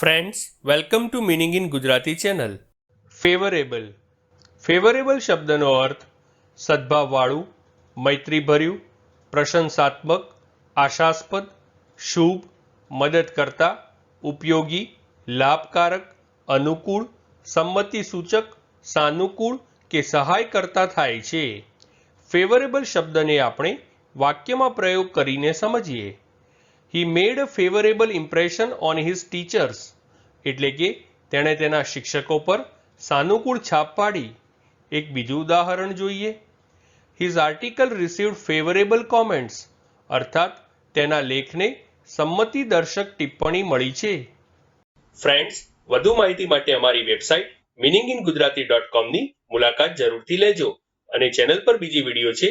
Friends welcome to meaning in Gujarati channel favourable favourable શબ્દનો અર્થ સદભાવવાળું મૈત્રીભર્યું પ્રશંસાત્મક આશાસ્પદ શુભ મદદ કરતા ઉપયોગી લાભકારક અનુકૂળ સંમતિસૂચક સાનુકૂળ કે સહાય કરતા થાય છે. ફેવરેબલ શબ્દને આપણે વાક્યમાં પ્રયોગ કરીને સમજીએ. He made a favourable impression on his teachers એટલે કે, તેણે તેના શિક્ષકો પર સાનુકૂળ છાપ પાડી. એક બીજું ઉદાહરણ જોઈએ. His article received favourable comments અર્થાત, તેના લેખને સંમતિદર્શક ટિપ્પણી મળી છે. ફ્રેન્ડ્સ વધુ માહિતી માટે અમારી website meaning in Gujarati dot કોમની મુલાકાત જરૂરથી લેજો અને ચેનલ પર બીજી વીડિયો છે